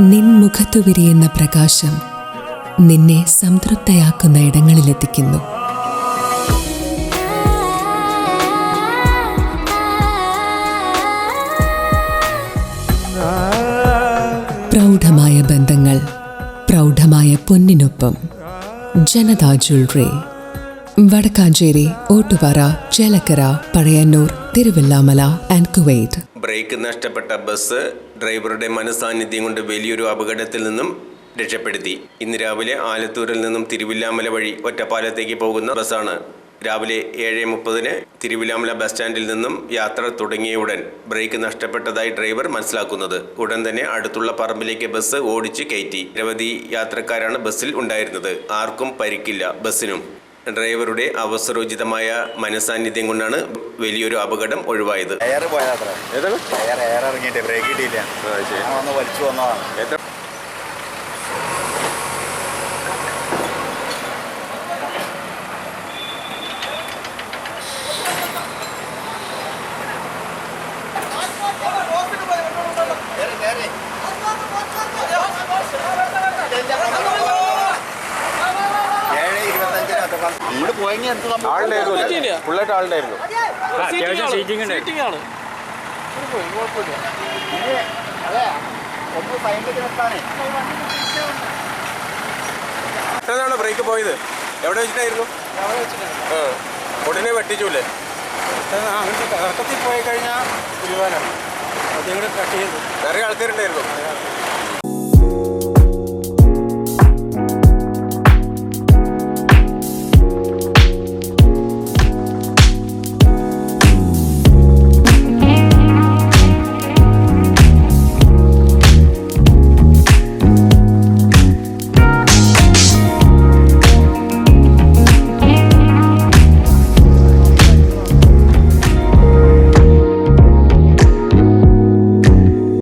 നിൻ മുഖത്തു വിരിയുന്ന പ്രകാശം നിന്നെ സംതൃപ്തയാക്കുന്ന ഇടങ്ങളിലെത്തിക്കുന്നു. പ്രൗഢമായ ബന്ധങ്ങൾ പ്രൗഢമായ പൊന്നിനൊപ്പം Janata jewellery. Vadakkanchery Ottupara Chelakkara Pazhayannur Thiruvallamala and Kuwait. Brake നഷ്ടപ്പെട്ട ബസ് ഡ്രൈവറുടെ മനസാന്നിധ്യം കൊണ്ട് വലിയൊരു അപകടത്തിൽ നിന്നും രക്ഷപ്പെടുത്തി. ഇന്ന് രാവിലെ ആലത്തൂരിൽ നിന്നും തിരുവില്ലാമല വഴി ഒറ്റപ്പാലത്തേക്ക് പോകുന്ന ബസ്സാണ്. രാവിലെ ഏഴ് മുപ്പതിന് തിരുവില്ലാമല ബസ് സ്റ്റാൻഡിൽ നിന്നും യാത്ര തുടങ്ങിയ ഉടൻ ബ്രേക്ക് നഷ്ടപ്പെട്ടതായി ഡ്രൈവർ മനസ്സിലാക്കുന്നത്. ഉടൻ തന്നെ അടുത്തുള്ള പറമ്പിലേക്ക് ബസ് ഓടിച്ച് കയറ്റി. നിരവധി യാത്രക്കാരാണ് ബസ്സിൽ ഉണ്ടായിരുന്നത്. ആർക്കും പരിക്കില്ല ബസ്സിനും. ഡ്രൈവറുടെ അവസരോചിതമായ മനസാന്നിധ്യം കൊണ്ടാണ് വലിയൊരു അപകടം ഒഴിവായത്. ടയർ പോയതാത്ര ഏതാണ്? എയർ എയർ ഇറങ്ങിയിട്ട് ബ്രേക്ക് കിട്ടിയില്ല. വലിച്ചു വന്നതാണ് എത്ര ഏഴ് ഇങ്ങോട്ട് പോയെങ്കിൽ എന്ത് സംഭവം? ആളുണ്ടായിരുന്നു. ഫുള്ളായിട്ട് ആളുണ്ടായിരുന്നു. അത്യാവശ്യം സീറ്റിംഗ് ഉണ്ട്. സീറ്റിംഗ് ആണ്. അതെ ഒന്ന് സൈഡിൽ നിർത്താനേ എത്രയാണ് ബ്രേക്ക് പോയത്? എവിടെ വെച്ചിട്ടായിരുന്നു? ആ ഉടനെ വെട്ടിച്ചൂലേ? അങ്ങോട്ട് കറക്കത്തിൽ പോയി കഴിഞ്ഞാൽ തിരുവാനാണ് അതും കൂടെ കട്ട് ചെയ്തു. നിറയെ ആൾക്കാരുണ്ടായിരുന്നു